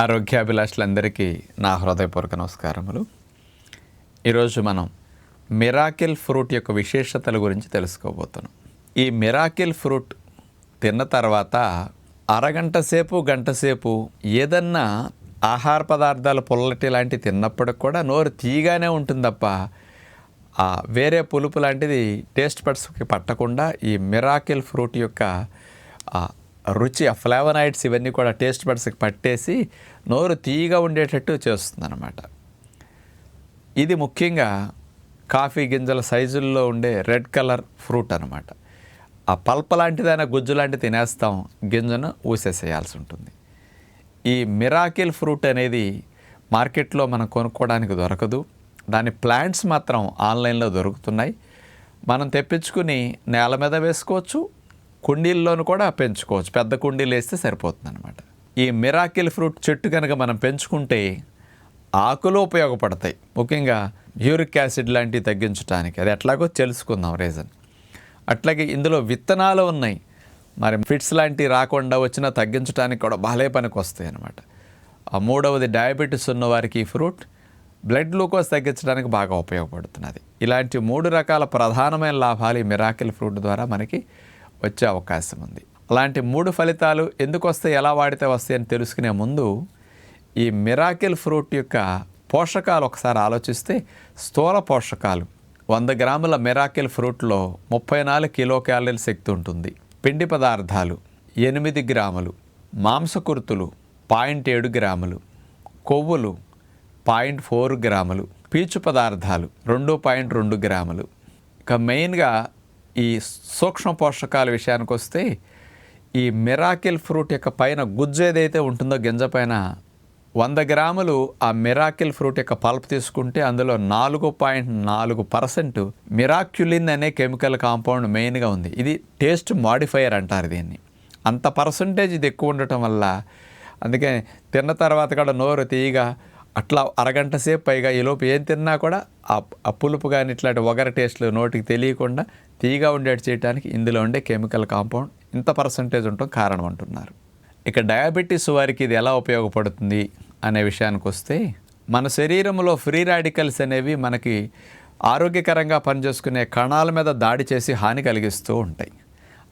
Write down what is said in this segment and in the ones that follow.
ఆరోగ్యాభిలాషులందరికీ నా హృదయపూర్వక నమస్కారములు. ఈరోజు మనం మిరాకిల్ ఫ్రూట్ యొక్క విశేషతల గురించి తెలుసుకోబోతున్నాం. ఈ మిరాకిల్ ఫ్రూట్ తిన్న తర్వాత అరగంట సేపు గంట సేపు ఏదన్నా ఆహార పదార్థాలు పుల్లటి లాంటివి తిన్నప్పుడు కూడా నోరు తీయగానే ఉంటుంది తప్ప ఆ వేరే పులుపు లాంటిది టేస్ట్ పట్స్కి పట్టకుండా ఈ మిరాకిల్ ఫ్రూట్ యొక్క రుచి ఆ ఫ్లేవనాయిడ్స్ ఇవన్నీ కూడా టేస్ట్ బడ్స్కి పట్టేసి నోరు తీయగా ఉండేటట్టు చేస్తుంది ఇది ముఖ్యంగా కాఫీ గింజల సైజుల్లో ఉండే రెడ్ కలర్ ఫ్రూట్ అనమాట ఆ పల్ప లాంటిదైనా గుజ్జు లాంటిది తినేస్తాం గింజను ఊసేసేయాల్సి ఉంటుంది. ఈ మిరాకిల్ ఫ్రూట్ అనేది మార్కెట్లో మనం కొనుక్కోవడానికి దొరకదు. దాని ప్లాంట్స్ మాత్రం ఆన్లైన్లో దొరుకుతున్నాయి. మనం తెప్పించుకుని నేల మీద వేసుకోవచ్చు కుండీల్లోనూ కూడా పెంచుకోవచ్చు. పెద్ద కుండీలు వేస్తే సరిపోతుంది అనమాట ఈ మిరాకిల్ ఫ్రూట్ చెట్టు కనుక మనం పెంచుకుంటే ఆకులు ఉపయోగపడతాయి. ముఖ్యంగా యూరిక్ యాసిడ్ లాంటివి తగ్గించడానికి అది ఎట్లాగో తెలుసుకుందాం రీజన్. అట్లాగే ఇందులో విత్తనాలు ఉన్నాయి. మరి ఫిట్స్ లాంటివి రాకుండా వచ్చినా తగ్గించడానికి కూడా బాలే పనికి వస్తాయి అనమాట ఆ మూడవది డయాబెటీస్ ఉన్న వారికి ఈ ఫ్రూట్ బ్లడ్ గ్లూకోజ్ తగ్గించడానికి బాగా ఉపయోగపడుతున్నది. ఇలాంటి మూడు రకాల ప్రధానమైన లాభాలు ఈ మిరాకిల్ ఫ్రూట్ ద్వారా మనకి వచ్చే అవకాశం ఉంది. అలాంటి మూడు ఫలితాలు ఎందుకు వస్తాయి ఎలా వాడితే వస్తాయి అని తెలుసుకునే ముందు ఈ మిరాకిల్ ఫ్రూట్ యొక్క పోషకాలు ఒకసారి ఆలోచిస్తే స్థూల పోషకాలు. వంద గ్రాముల మిరాకిల్ ఫ్రూట్లో ముప్పై నాలుగు కిలో క్యాలరీల శక్తి ఉంటుంది. పిండి పదార్థాలు ఎనిమిది గ్రాములు మాంసకుర్తులు పాయింట్ ఏడు గ్రాములు కొవ్వులు పాయింట్ ఫోర్ గ్రాములు పీచు పదార్థాలు రెండు పాయింట్ రెండు గ్రాములు. ఇక మెయిన్గా ఈ సూక్ష్మ పోషకాల విషయానికి వస్తే ఈ మిరాకిల్ ఫ్రూట్ యొక్క పైన గుజ్జు ఏదైతే ఉంటుందో గింజ పైన వంద గ్రాములు ఆ మిరాకిల్ ఫ్రూట్ యొక్క పల్ప్ తీసుకుంటే అందులో నాలుగు పాయింట్ నాలుగు పర్సెంట్ మిరాక్యులిన్ అనే కెమికల్ కాంపౌండ్ మెయిన్గా ఉంది. ఇది టేస్ట్ మాడిఫైయర్ అంటారు దీన్ని. అంత పర్సంటేజ్ ఇది ఎక్కువ ఉండటం వల్ల అందుకే తిన్న తర్వాత కూడా నోరు తీయగా అట్లా అరగంట సేపు పైగా ఈలోపు ఏం తిన్నా కూడా ఆ పులుపు కానీ ఇట్లాంటి ఒగర టేస్ట్లు నోటికి తెలియకుండా తీగా ఉండేటి చేయడానికి ఇందులో ఉండే కెమికల్ కాంపౌండ్ ఇంత పర్సంటేజ్ ఉండటం కారణం అంటున్నారు. ఇక డయాబెటీస్ వారికి ఇది ఎలా ఉపయోగపడుతుంది అనే విషయానికి వస్తే మన శరీరంలో ఫ్రీ రాడికల్స్ అనేవి మనకి ఆరోగ్యకరంగా పనిచేసుకునే కణాల మీద దాడి చేసి హాని కలిగిస్తూ ఉంటాయి.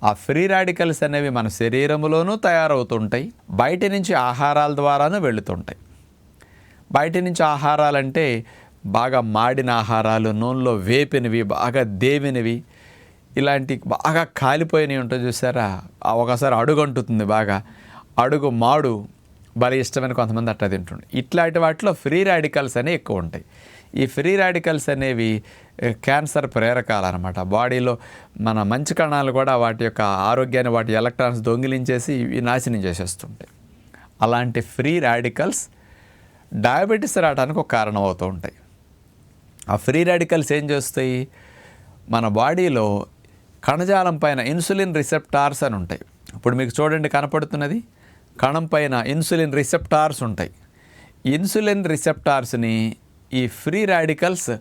ఆ ఫ్రీ రాడికల్స్ అనేవి మన శరీరంలోనూ తయారవుతుంటాయి బయట నుంచి ఆహారాల ద్వారానూ వెళుతుంటాయి. బయట నుంచి ఆహారాలంటే బాగా మాడిన ఆహారాలు నూనెలో వేపినవి బాగా దేవినవి ఇలాంటి బాగా కాలిపోయినవి ఉంటాయి చూసారా? ఒకసారి అడుగు అంటుతుంది బాగా. అడుగు మాడు భలే ఇష్టమైన కొంతమంది అట్లా తింటుండే ఇట్లాంటి వాటిలో ఫ్రీ రాడికల్స్ అనేవి ఎక్కువ ఉంటాయి. ఈ ఫ్రీ రాడికల్స్ అనేవి క్యాన్సర్ ప్రేరకాలు అనమాట బాడీలో మన మంచి కణాలు కూడా వాటి యొక్క ఆరోగ్యాన్ని వాటి ఎలక్ట్రాన్స్ దొంగిలించేసి ఇవి నాశనం చేసేస్తుంటాయి. అలాంటి ఫ్రీ రాడికల్స్ డయాబెటీస్ రావడానికి ఒక కారణం అవుతూ ఉంటాయి. ఆ ఫ్రీ రాడికల్స్ ఏం చేస్తాయి? మన బాడీలో కణజాలం పైన ఇన్సులిన్ రిసెప్టార్స్ అని ఉంటాయి. ఇప్పుడు మీకు చూడండి కనపడుతున్నది. కణం పైన ఇన్సులిన్ రిసెప్టార్స్ ఉంటాయి. ఇన్సులిన్ రిసెప్టార్స్ని ఈ ఫ్రీ రాడికల్స్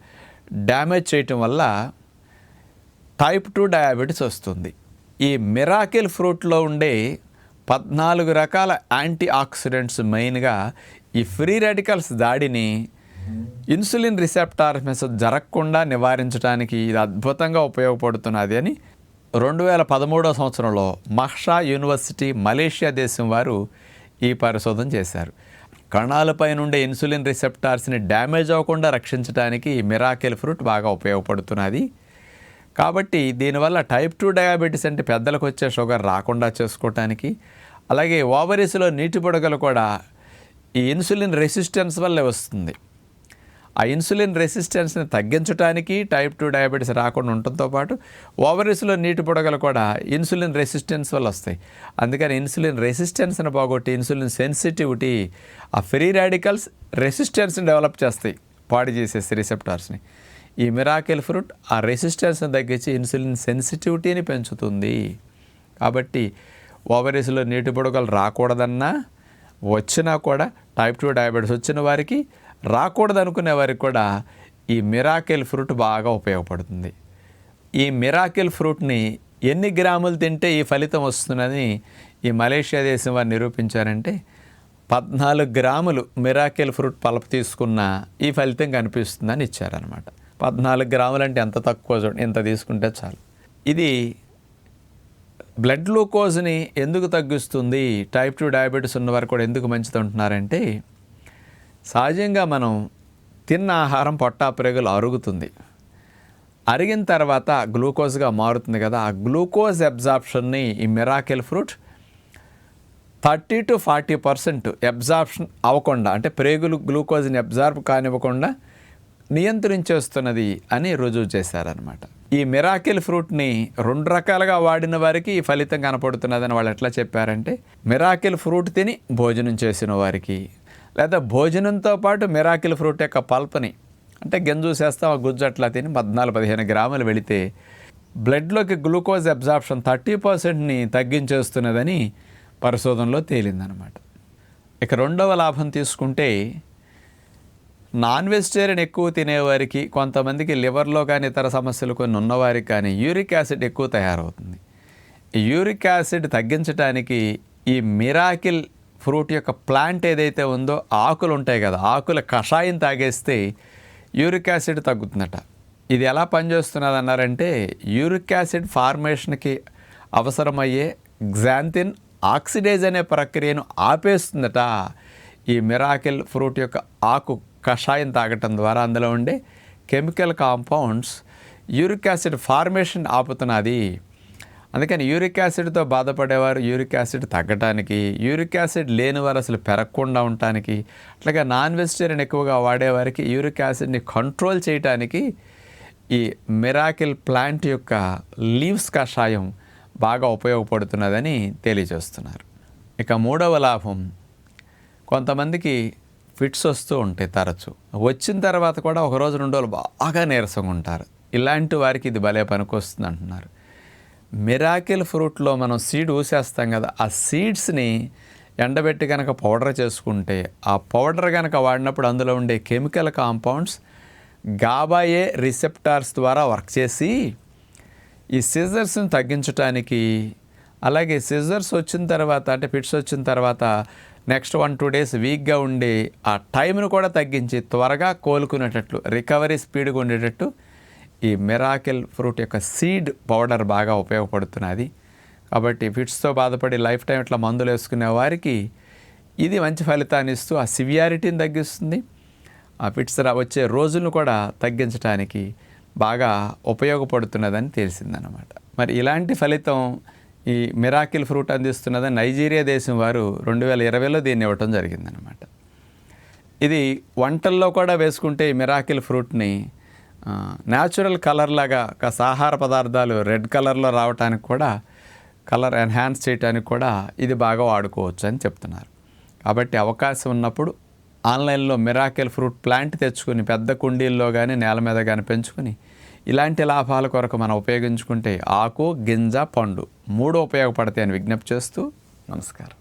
డ్యామేజ్ చేయటం వల్ల టైప్ టూ డయాబెటీస్ వస్తుంది. ఈ మిరాకిల్ ఫ్రూట్లో ఉండే పద్నాలుగు రకాల యాంటీ ఆక్సిడెంట్స్ మెయిన్గా ఈ ఫ్రీ రాడికల్స్ దాడిని ఇన్సులిన్ రిసెప్టార్ మీద జరగకుండా నివారించడానికి ఇది అద్భుతంగా ఉపయోగపడుతున్నది అని రెండు వేల పదమూడవ సంవత్సరంలో మహ్షా యూనివర్సిటీ మలేషియా దేశం వారు ఈ పరిశోధన చేశారు. కణాలపై నుండే ఇన్సులిన్ రిసెప్టార్స్ని డ్యామేజ్ అవ్వకుండా రక్షించడానికి ఈ మిరాకిల్ ఫ్రూట్ బాగా ఉపయోగపడుతున్నది. కాబట్టి దీనివల్ల టైప్ టూ డయాబెటీస్ అంటే పెద్దలకు వచ్చే షుగర్ రాకుండా చేసుకోవటానికి అలాగే ఓవరీస్లో నీటి బుడగలు కూడా ఈ ఇన్సులిన్ రెసిస్టెన్స్ వల్లే వస్తుంది. ఆ ఇన్సులిన్ రెసిస్టెన్స్ని తగ్గించడానికి టైప్ టూ డయాబెటీస్ రాకుండా ఉండటంతో పాటు ఓవరీస్లో నీటి బుడగలు కూడా ఇన్సులిన్ రెసిస్టెన్స్ వల్ల వస్తాయి. అందుకని ఇన్సులిన్ రెసిస్టెన్స్ని పోగొట్టి ఇన్సులిన్ సెన్సిటివిటీ ఆ ఫ్రీ రాడికల్స్ రెసిస్టెన్స్ని డెవలప్ చేస్తాయి పాడి చేసేసి రిసెప్టార్స్ని. ఈ మిరాకిల్ ఫ్రూట్ ఆ రెసిస్టెన్స్ని తగ్గించి ఇన్సులిన్ సెన్సిటివిటీని పెంచుతుంది. కాబట్టి ఓవరీస్లో నీటి బుడగలు రాకూడదన్నా వచ్చినా కూడా టైప్ టూ డయాబెటీస్ వచ్చిన వారికి రాకూడదు అనుకునే వారికి కూడా ఈ మిరాకిల్ ఫ్రూట్ బాగా ఉపయోగపడుతుంది. ఈ మిరాకిల్ ఫ్రూట్ని ఎన్ని గ్రాములు తింటే ఈ ఫలితం వస్తుందని ఈ మలేషియా దేశం వారు నిరూపించారంటే పద్నాలుగు గ్రాములు మిరాకిల్ ఫ్రూట్ పలపు తీసుకున్న ఈ ఫలితం కనిపిస్తుందని ఇచ్చారనమాట పద్నాలుగు గ్రాములు అంటే ఎంత తక్కువ చూడండి ఎంత తీసుకుంటే చాలు. ఇది బ్లడ్ గ్లూకోజ్ని ఎందుకు తగ్గిస్తుంది? టైప్ టూ డయాబెటీస్ ఉన్నవారు కూడా ఎందుకు మంచిది అంటున్నారంటే సహజంగా మనం తిన్న ఆహారం పొట్టా ప్రేగులు అరుగుతుంది. అరిగిన తర్వాత గ్లూకోజ్గా మారుతుంది కదా ఆ గ్లూకోజ్ అబ్జార్ప్షన్ని ఈ miracle fruit thirty to forty percent absorption అవ్వకుండా అంటే ప్రేగులు గ్లూకోజ్ని అబ్జార్బ్ కానివ్వకుండా నియంత్రించేస్తున్నది అని రుజువు చేశారనమాట ఈ మిరాకిల్ ఫ్రూట్ని రెండు రకాలుగా వాడిన వారికి ఈ ఫలితం కనపడుతున్నదని వాళ్ళు ఎట్లా చెప్పారంటే మిరాకిల్ ఫ్రూట్ తిని భోజనం చేసిన వారికి. లేదా భోజనంతో పాటు మిరాకిల్ ఫ్రూట్ యొక్క పల్పని అంటే గెంజు చేస్తాం ఆ గుజ్జు అట్లా తిని పద్నాలుగు పదిహేను గ్రాములు వెళితే బ్లడ్లోకి గ్లూకోజ్ అబ్జార్ప్షన్ థర్టీ పర్సెంట్ని తగ్గించేస్తున్నదని పరిశోధనలో తేలిందనమాట. ఇక రెండవ లాభం తీసుకుంటే నాన్ వెజిటేరియన్ ఎక్కువ తినేవారికి కొంతమందికి లివర్లో కానీ ఇతర సమస్యలు కొన్ని ఉన్నవారికి కానీ యూరిక్ యాసిడ్ ఎక్కువ తయారవుతుంది. యూరిక్ యాసిడ్ తగ్గించడానికి ఈ మిరాకిల్ ఫ్రూట్ యొక్క ప్లాంట్ ఏదైతే ఉందో ఆకులు ఉంటాయి కదా ఆకుల కషాయం తాగేస్తే యూరిక్ యాసిడ్ తగ్గుతుందట. ఇది ఎలా పనిచేస్తున్నది అన్నారంటే యూరిక్ యాసిడ్ ఫార్మేషన్కి అవసరమయ్యే గ్జాంతిన్ ఆక్సిడేజ్ అనే ప్రక్రియను ఆపేస్తుందట ఈ మిరాకిల్ ఫ్రూట్ యొక్క ఆకు కషాయం తాగటం ద్వారా అందులో ఉండే chemical compounds uric acid formation ఆపుతున్నది. అందుకని యూరిక్ యాసిడ్తో బాధపడేవారు యూరిక్ యాసిడ్ తగ్గటానికి యూరిక్ యాసిడ్ లేని వారు అసలు పెరగకుండా ఉండటానికి అట్లాగే నాన్ వెజిటేరియన్ ఎక్కువగా వాడేవారికి యూరిక్ యాసిడ్ని కంట్రోల్ చేయటానికి ఈ మిరాకిల్ ప్లాంట్ యొక్క లీవ్స్ కషాయం బాగా ఉపయోగపడుతున్నదని తెలియజేస్తున్నారు. ఇక మూడవ లాభం కొంతమందికి ఫిట్స్ వస్తూ ఉంటాయి తరచు. వచ్చిన తర్వాత కూడా ఒక రోజు రెండు రోజులు బాగా నీరసంగా ఉంటారు. ఇలాంటి వారికి ఇది భలే పనికొస్తుంది అంటున్నారు. మిరాకిల్ ఫ్రూట్లో మనం సీడ్ ఊసేస్తాం కదా ఆ సీడ్స్ని ఎండబెట్టి కనుక పౌడర్ చేసుకుంటే ఆ పౌడర్ కనుక వాడినప్పుడు అందులో ఉండే కెమికల్ కాంపౌండ్స్ గాబాయే రిసెప్టార్స్ ద్వారా వర్క్ చేసి ఈ సీజర్స్ని తగ్గించడానికి అలాగే సిజర్స్ వచ్చిన తర్వాత అంటే ఫిట్స్ వచ్చిన తర్వాత నెక్స్ట్ వన్ టూ డేస్ వీక్గా ఉండి ఆ టైంను కూడా తగ్గించి త్వరగా కోలుకునేటట్లు రికవరీ స్పీడ్గా ఉండేటట్టు ఈ మిరాకిల్ ఫ్రూట్ యొక్క సీడ్ పౌడర్ బాగా ఉపయోగపడుతున్నది. కాబట్టి ఫిట్స్తో బాధపడి లైఫ్ టైం ఇట్లా మందులు వేసుకునే వారికి ఇది మంచి ఫలితాన్ని ఇస్తూ ఆ సివియారిటీని తగ్గిస్తుంది. ఆ ఫిట్స్ రా- వచ్చే రోజులను కూడా తగ్గించడానికి బాగా ఉపయోగపడుతున్నదని తెలిసిందనమాట మరి ఇలాంటి ఫలితం ఈ మిరాకిల్ ఫ్రూట్ అందిస్తున్నదని నైజీరియా దేశం వారు రెండు వేల ఇరవైలో దీన్ని ఇవ్వటం జరిగిందనమాట ఇది వంటల్లో కూడా వేసుకుంటే ఈ మిరాకిల్ ఫ్రూట్ని న్యాచురల్ కలర్ లాగా కాస్త ఆహార పదార్థాలు రెడ్ కలర్లో రావడానికి కూడా కలర్ ఎన్హాన్స్ చేయడానికి కూడా ఇది బాగా వాడుకోవచ్చు అని చెప్తున్నారు. కాబట్టి అవకాశం ఉన్నప్పుడు ఆన్లైన్లో మిరాకిల్ ఫ్రూట్ ప్లాంట్ తెచ్చుకొని పెద్ద కుండీల్లో కానీ నేల మీద కానీ పెంచుకొని ఇలాంటి లాభాల కొరకు మనం ఉపయోగించుకుంటే ఆకు గింజ పండు మూడు ఉపయోగపడతాయని విజ్ఞప్తి చేస్తూ నమస్కారం.